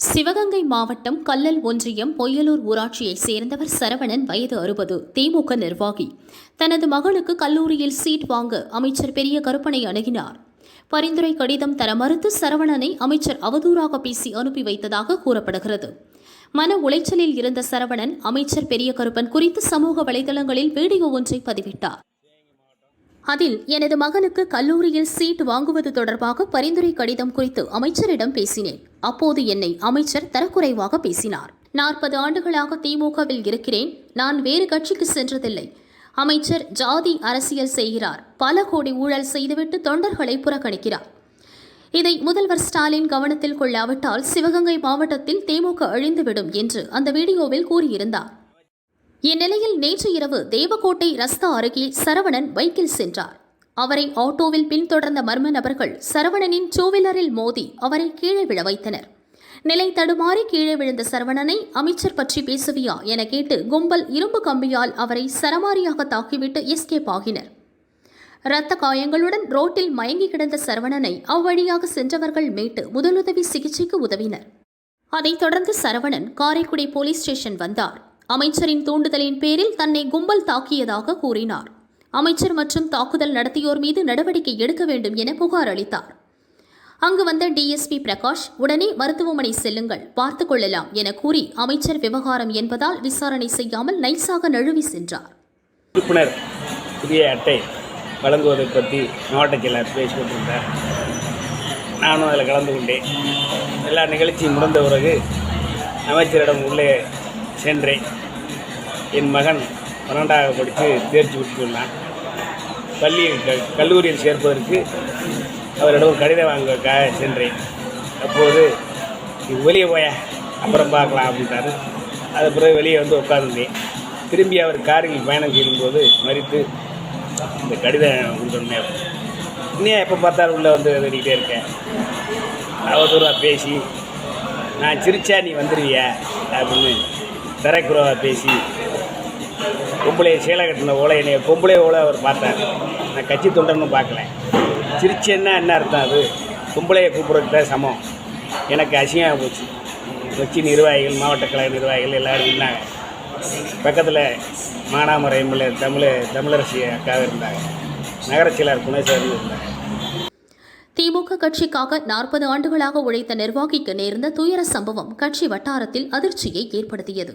சிவகங்கை மாவட்டம் கல்லல் ஒன்றியம் பொய்யலூர் ஊராட்சியைச் சேர்ந்தவர் சரவணன் வயது அறுபது திமுக நிர்வாகி. தனது மகளுக்கு கல்லூரியில் சீட் வாங்க அமைச்சர் பெரிய கருப்பனை அணுகினார். பரிந்துரை கடிதம் தர மறுத்து சரவணனை அமைச்சர் அவதூறாக பேசி அனுப்பி வைத்ததாக கூறப்படுகிறது. மன உளைச்சலில் இருந்த சரவணன் அமைச்சர் பெரிய கருப்பன் குறித்து சமூக வலைதளங்களில் வீடியோ ஒன்றை பதிவிட்டார். அதில் எனது மகனுக்கு கல்லூரியில் சீட் வாங்குவது தொடர்பாக பரிந்துரை கடிதம் குறித்து அமைச்சரிடம் பேசினேன். அப்போது என்னை அமைச்சர் தரக்குறைவாக பேசினார். நாற்பது ஆண்டுகளாக திமுகவில் இருக்கிறேன். நான் வேறு கட்சிக்கு சென்றதில்லை. அமைச்சர் ஜாதி அரசியல் செய்கிறார். பல கோடி ஊழல் செய்துவிட்டு தொண்டர்களை புறக்கணிக்கிறார். இதை முதல்வர் ஸ்டாலின் கவனத்தில் கொள்ளாவிட்டால் சிவகங்கை மாவட்டத்தில் திமுக அழிந்துவிடும் என்று அந்த வீடியோவில் கூறியிருந்தார். இந்நிலையில் நேற்று இரவு தேவக்கோட்டை ரஸ்தா அருகே சரவணன் பைக்கில் சென்றார். அவரை ஆட்டோவில் பின்தொடர்ந்த மர்ம நபர்கள் சரவணனின் டூவீலரில் மோதி அவரை கீழே விழ வைத்தனர். நிலை தடுமாறி கீழே விழுந்த சரவணனை அமைச்சர் பற்றி பேசுவியா என கேட்டு கும்பல் இரும்பு கம்பியால் அவரை சரமாரியாக தாக்கிவிட்டு எஸ்கேப் ஆகினர். இரத்த காயங்களுடன் ரோட்டில் மயங்கி கிடந்த சரவணனை அவ்வழியாக சென்றவர்கள் மீட்டு முதலுதவி சிகிச்சைக்கு உதவினர். அதைத் தொடர்ந்து சரவணன் காரைக்குடி போலீஸ் ஸ்டேஷன் வந்தார். அமைச்சரின் தூண்டுதலின் பேரில் தன்னை கும்பல் தாக்கியதாக கூறினார். அமைச்சர் மற்றும் தாக்குதல் நடத்தியோர் மீது நடவடிக்கை எடுக்க வேண்டும் என புகார் அளித்தார். அங்கு வந்த டிஎஸ்பி பிரகாஷ் உடனே மருத்துவமனை செல்லுங்கள் பார்த்துக் கொள்ளலாம் என கூறி அமைச்சர் விவகாரம் என்பதால் விசாரணை செய்யாமல் நைசாக நழுவி சென்றார். உறுப்பினர் புதிய அட்டை வழங்குவதை பற்றி மாவட்ட செயலர் பேசிக்கொண்டிருந்தார். நானும் அதில் கலந்து கொண்டேன். எல்லா நிகழ்ச்சியும் முடிந்த பிறகு அமைச்சரிடம் உள்ளே சென்றேன். என் மகன் பன்னெண்டாவது படித்து தேர்ச்சி விட்டுள்ளான் பள்ளியில் க கல்லூரியில் சேர்ப்பதற்கு அவரிடம் கடிதம் வாங்குவதற்காக சென்றேன். அப்போது நீ வெளியே போய? அப்புறம் பார்க்கலாம் அப்படின்ட்டாரு அது பிறகு வெளியே வந்து உட்கார்ந்தேன். திரும்பி அவர் காரில் பயணம் செய்யும்போது மறித்து இந்த கடிதம் கொடுத்தோன்னே இன்னும் எப்போ பார்த்தாலும் உள்ளே வந்து எழுதிக்கிட்டே இருக்கேன் அவதூறாக பேசி நான் சிரிச்சா நீ வந்துடுவியா அப்படின்னு தரைக்குறவாக பேசி பொம்பளையை சேலை கட்டின ஓலை என்னைய பொம்பளை ஓலை அவர் பார்த்தார். நான் கட்சி தொண்டர்னு பார்க்கல. சிரிச்சேன்னா என்ன அர்த்தம் அது? பொம்பளையை கூப்பிட்றதுக்கு தான் சமம். எனக்கு அசிங்கமாக போச்சு. கட்சி நிர்வாகிகள் மாவட்ட கழக நிர்வாகிகள் எல்லோரும் இருந்தாங்க பக்கத்தில் மானாமரை எம்எல்ஏ தமிழ் தமிழரசி அக்காவும் இருந்தாங்க. நகர செயலர் குணேஸ்வரன் இருந்தாங்க. திமுக கட்சிக்காக நாற்பது ஆண்டுகளாக உழைத்த நிர்வாகிக்கு நேர்ந்த துயர சம்பவம் கட்சி வட்டாரத்தில் அதிர்ச்சியை ஏற்படுத்தியது.